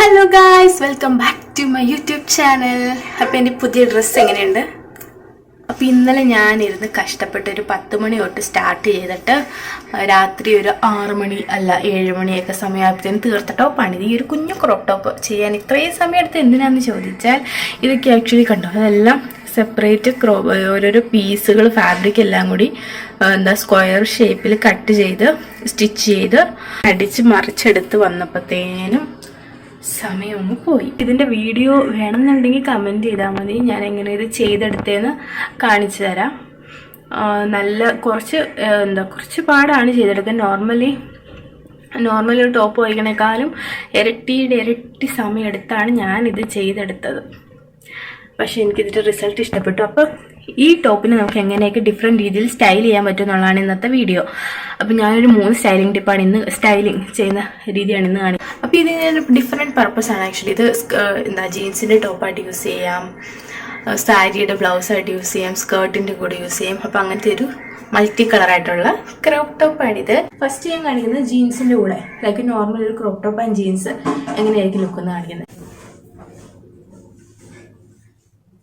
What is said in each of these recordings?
Hello guys welcome back to my YouTube channel അപ്പോൾ എന്റെ പുതിയ ഡ്രസ്സ് എങ്ങനെയുണ്ട്? അപ്പോൾ ഇന്നലെ ഞാനിരുന്ന് കഷ്ടപ്പെട്ട് ഒരു പത്ത് മണി തൊട്ട് സ്റ്റാർട്ട് ചെയ്തിട്ട് രാത്രി ഒരു ആറ് മണി അല്ല ഏഴ് മണിയൊക്കെ സമയത്തിന് തീർത്ത ടോപ്പാണ് ഈ ഒരു കുഞ്ഞു ക്രോപ്പ് ടോപ്പ് ചെയ്യാൻ ഇത്രയും സമയം എടുത്ത് എന്തിനാന്ന് ചോദിച്ചാൽ ഇതൊക്കെ ആക്ച്വലി കണ്ടോ? അതെല്ലാം സെപ്പറേറ്റ് ക്രോ ഓരോരോ പീസുകൾ ഫാബ്രിക് എല്ലാം കൂടി എന്താ സ്ക്വയർ ഷേപ്പിൽ കട്ട് ചെയ്ത് സ്റ്റിച്ച് ചെയ്ത് അടിച്ച് മറിച്ചെടുത്ത് വന്നപ്പോഴത്തേനും സമയം ഒന്ന് പോയി. ഇതിന്റെ വീഡിയോ വേണമെന്നുണ്ടെങ്കിൽ കമന്റ് ചെയ്താൽ മതി. ഞാൻ എങ്ങനെ ഇത് ചെയ്തെടുത്തതെന്ന് കാണിച്ചു തരാം. നല്ല കുറച്ച് എന്താ കുറച്ച് പാടാണ് ചെയ്തെടുക്കുക നോർമലി നോർമലി ടോപ്പ് വഹിക്കണേക്കാളും ഇരട്ടിയുടെ ഇരട്ടി സമയം എടുത്താണ് ഞാനിത് ചെയ്തെടുത്തത്. പക്ഷേ എനിക്കിതിന്റെ റിസൾട്ട് ഇഷ്ടപ്പെട്ടു. അപ്പോൾ ഈ ടോപ്പിന് നമുക്ക് എങ്ങനെയൊക്കെ ഡിഫറെന്റ് രീതിയിൽ സ്റ്റൈൽ ചെയ്യാൻ പറ്റും എന്നുള്ളതാണ് ഇന്നത്തെ വീഡിയോ അപ്പോൾ ഞാനൊരു മൂന്ന് സ്റ്റൈലിംഗ് ടിപ്പാണ് ഇന്ന് സ്റ്റൈലിംഗ് ചെയ്യുന്ന രീതിയാണ് ഇന്ന് കാണിക്കുന്നത് അപ്പോൾ ഇതിന് ഡിഫറെന്റ് പർപ്പസാണ് ആക്ച്വലി ഇത് എന്താ ജീൻസിന്റെ ടോപ്പായിട്ട് യൂസ് ചെയ്യാം. സാരിയുടെ ബ്ലൗസായിട്ട് യൂസ് ചെയ്യാം. സ്കേർട്ടിന്റെ കൂടെ യൂസ് ചെയ്യാം. അപ്പോൾ അങ്ങനത്തെ ഒരു മൾട്ടി കളറായിട്ടുള്ള ക്രോപ്പ് ഇത്. ഫസ്റ്റ് ഞാൻ കാണിക്കുന്നത് ജീൻസിന്റെ കൂടെ. ലൈക്ക് നോർമൽ ഒരു ക്രോപ്പ് ടോപ്പ് ആൻഡ് ജീൻസ് എങ്ങനെയായിരിക്കും ലുക്ക് എന്ന് കാണിക്കുന്നത്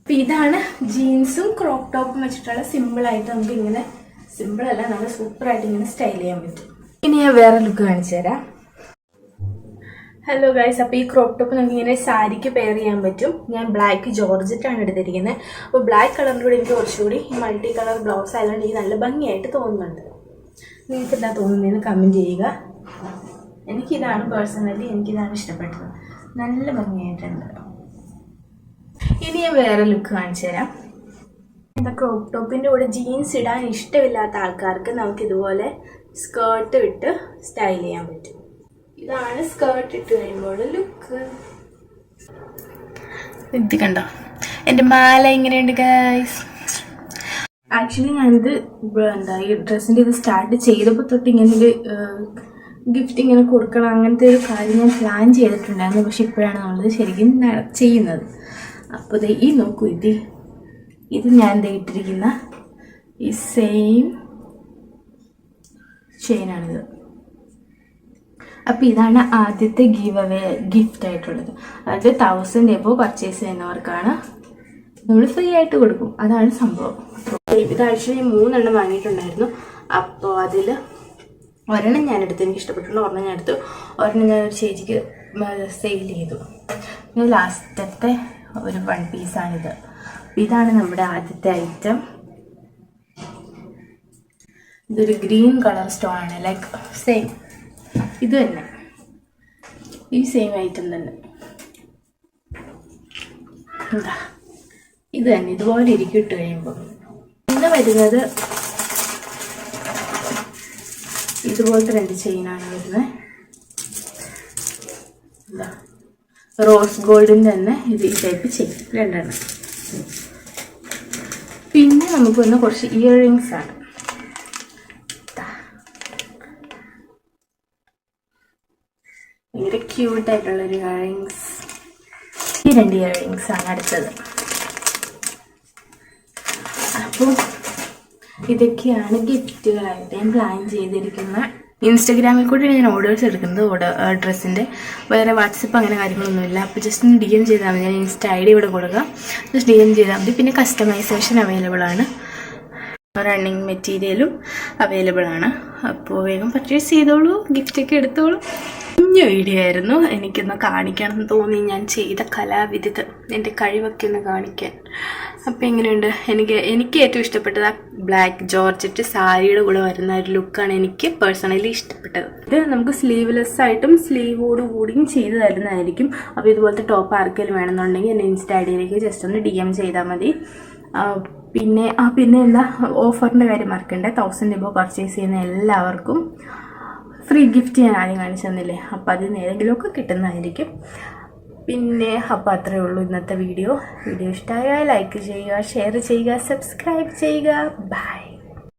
അപ്പൊ ഇതാണ് ജീൻസും ക്രോപ്പ് ടോപ്പും വെച്ചിട്ടുള്ള സിമ്പിൾ ആയിട്ട് നമുക്ക് ഇങ്ങനെ സിമ്പിൾ അല്ല നമ്മൾ സൂപ്പറായിട്ട് ഇങ്ങനെ സ്റ്റൈൽ ചെയ്യാൻ പറ്റും. ഇനി ഞാൻ വേറെ ലുക്ക് കാണിച്ചു തരാം. ഹലോ ഗൈസ് അപ്പോൾ ഈ ക്രോപ്പ് ടോപ്പ് നമുക്ക് ഇങ്ങനെ സാരിക്ക് പെയർ ചെയ്യാൻ പറ്റും. ഞാൻ ബ്ലാക്ക് ജോർജറ്റാണ് എടുത്തിരിക്കുന്നത്. അപ്പോൾ ബ്ലാക്ക് കളറിലൂടെ എനിക്ക് കുറച്ചുകൂടി ഈ മൾട്ടി കളർ ബ്ലൗസ് ആയതുകൊണ്ട് എനിക്ക് നല്ല ഭംഗിയായിട്ട് തോന്നുന്നുണ്ട്. നിങ്ങൾക്ക് എന്താ തോന്നുന്നതെന്ന് കമന്റ് ചെയ്യുക. എനിക്കിതാണ് പേഴ്സണലി എനിക്കിതാണ് ഇഷ്ടപ്പെട്ടത്. നല്ല ഭംഗിയായിട്ടുണ്ട്. ഇനി ഞാൻ വേറെ ലുക്ക് കാണിച്ചു തരാം. എന്താ ക്രോപ്പ് ടോപ്പിന്റെ കൂടെ ജീൻസ് ഇടാൻ ഇഷ്ടമില്ലാത്ത ആൾക്കാർക്ക് നമുക്ക് ഇതുപോലെ സ്കേർട്ട് ഇട്ട് സ്റ്റൈൽ ചെയ്യാൻ പറ്റും. ഇതാണ് സ്കേർട്ട് ഇട്ട് കഴിയുമ്പോൾ ലുക്ക് ഇത് കണ്ടോ? എന്റെ മാല എങ്ങനെയുണ്ട് ഗൈസ് ആക്ച്വലി ഞാനിത് എന്താ ഈ ഡ്രസ്സിന്റെ ഇത് സ്റ്റാർട്ട് ചെയ്തപ്പോൾ തൊട്ട് ഇങ്ങനെ ഒരു ഗിഫ്റ്റ് ഇങ്ങനെ കൊടുക്കണം അങ്ങനത്തെ ഒരു കാര്യം ഞാൻ പ്ലാൻ ചെയ്തിട്ടുണ്ടായിരുന്നു. പക്ഷെ ഇപ്പോഴാണ് നമ്മളത് ശരിക്കും ചെയ്യുന്നത്. അപ്പോൾ ദേ ഈ നോക്കൂ ഇത്. ഇത് ഞാൻ ഇട്ടിരിക്കുന്ന ഈ സെയിം ചെയിനാണിത് അപ്പോൾ ഇതാണ് ആദ്യത്തെ ഗീവ് അവേ ഗിഫ്റ്റ് ആയിട്ടുള്ളത്. അതായത് തൗസൻഡ് എബോ പർച്ചേസ് ചെയ്യുന്നവർക്കാണ്. നമ്മൾ ഫ്രീ ആയിട്ട് കൊടുക്കും. അതാണ് സംഭവം. ഇതാഴ്ച ഞാൻ മൂന്നെണ്ണം വാങ്ങിയിട്ടുണ്ടായിരുന്നു. അപ്പോൾ അതിൽ ഒരെണ്ണം ഞാൻ എടുത്തു. എനിക്ക് ഇഷ്ടപ്പെട്ടുള്ള ഒരെണ്ണം ഞാൻ എടുത്തു. ഒരെണ്ണം ഞാൻ ഒരു ചേച്ചിക്ക് സെയിൽ ചെയ്തു. ലാസ്റ്റത്തെ ഒരു വൺ പീസാണിത് ഇതാണ് നമ്മുടെ ആദ്യത്തെ ഐറ്റം ഇതൊരു ഗ്രീൻ കളർ സ്റ്റോൺ ആണ്. ലൈക്ക് സെയിം ഇത് തന്നെ. ഈ സെയിം ഐറ്റം തന്നെ. എന്താ ഇത് തന്നെ. ഇതുപോലെ ഇരിക്കും ഇട്ട് കഴിയുമ്പോൾ പിന്നെ വരുന്നത് ഇതുപോലത്തെ രണ്ട് ചെയിനാണ് വരുന്നത്. എന്താ റോസ് ഗോൾഡിന്റെ തന്നെ ഇത് ഈ ടൈപ്പ് ചെയ്യും. രണ്ടെണ്ണം. പിന്നെ നമുക്ക് വന്ന് കുറച്ച് ഇയർ റിങ്സ് ആണ്. ഭയങ്കര ക്യൂട്ടായിട്ടുള്ള ഒരു ഇയർ റിങ്സ് ഈ രണ്ട് ഇയർ റിങ്സ് ആണ് അടുത്തത്. അപ്പോൾ ഇതൊക്കെയാണ് ഗിഫ്റ്റുകളായിട്ട് ഞാൻ പ്ലാൻ ചെയ്തിരിക്കുന്ന ഇൻസ്റ്റഗ്രാമിൽ കൂടി ഞാൻ ഓർഡേഴ്സ് എടുക്കുന്നത്. ഓർഡർ ഡ്രസ്സിന്റെ വേറെ വാട്സപ്പ് അങ്ങനെ കാര്യങ്ങളൊന്നുമില്ല. അപ്പോൾ ജസ്റ്റ് ഒന്ന് ഡി എം ചെയ്താൽ മതി. ഞാൻ ഇൻസ്റ്റ ഐ ഡി ഇവിടെ കൊടുക്കുക ജസ്റ്റ് ഡി എം ചെയ്താൽ മതി. പിന്നെ കസ്റ്റമൈസേഷൻ അവൈലബിൾ ആണ്. റണ്ണിങ് മെറ്റീരിയലും അവൈലബിൾ ആണ്. അപ്പോൾ വേഗം പർച്ചേസ് ചെയ്തോളൂ. ഗിഫ്റ്റൊക്കെ എടുത്തോളൂ. കുഞ്ഞു വീഡിയോ ആയിരുന്നു. എനിക്കൊന്ന് കാണിക്കണം എന്ന് തോന്നി ഞാൻ ചെയ്ത കലാവിരുത്. എന്റെ കഴിവൊക്കെ ഒന്ന് കാണിക്കാൻ. അപ്പോൾ എങ്ങനെയുണ്ട്? എനിക്ക് എനിക്ക് ഏറ്റവും ഇഷ്ടപ്പെട്ടത് ആ ബ്ലാക്ക് ജോർജറ്റ് സാരിയുടെ കൂടെ വരുന്ന ഒരു ലുക്കാണ് എനിക്ക് പേഴ്സണലി ഇഷ്ടപ്പെട്ടത്. ഇത് നമുക്ക് സ്ലീവ്ലെസ് ആയിട്ടും സ്ലീവോട് കൂടിയും ചെയ്ത് തരുന്നതായിരിക്കും. അപ്പോൾ ഇതുപോലത്തെ ടോപ്പ് ആർക്കെങ്കിലും വേണമെന്നുണ്ടെങ്കിൽ എന്റെ ഇൻസ്റ്റ ഐ ഡിയിലേക്ക് ജസ്റ്റ് ഒന്ന് ഡി എം ചെയ്താൽ മതി. പിന്നെ ആ പിന്നെ എന്താ? ഓഫറിന്റെ കാര്യം മറക്കണ്ടേ. തൗസൻഡ് രൂപ പർച്ചേസ് ചെയ്യുന്ന എല്ലാവർക്കും ഫ്രീ ഗിഫ്റ്റ് ഞാൻ ആദ്യം കാണിച്ചു തന്നില്ലേ? അപ്പോൾ അതിൽ നിന്ന് ഏതെങ്കിലുമൊക്കെ കിട്ടുന്നതായിരിക്കും. പിന്നെ അപ്പോൾ അത്രയേ ഉള്ളൂ ഇന്നത്തെ വീഡിയോ. വീഡിയോ ഇഷ്ടമായാൽ ലൈക്ക് ചെയ്യുക ഷെയർ ചെയ്യുക സബ്സ്ക്രൈബ് ചെയ്യുക. ബൈ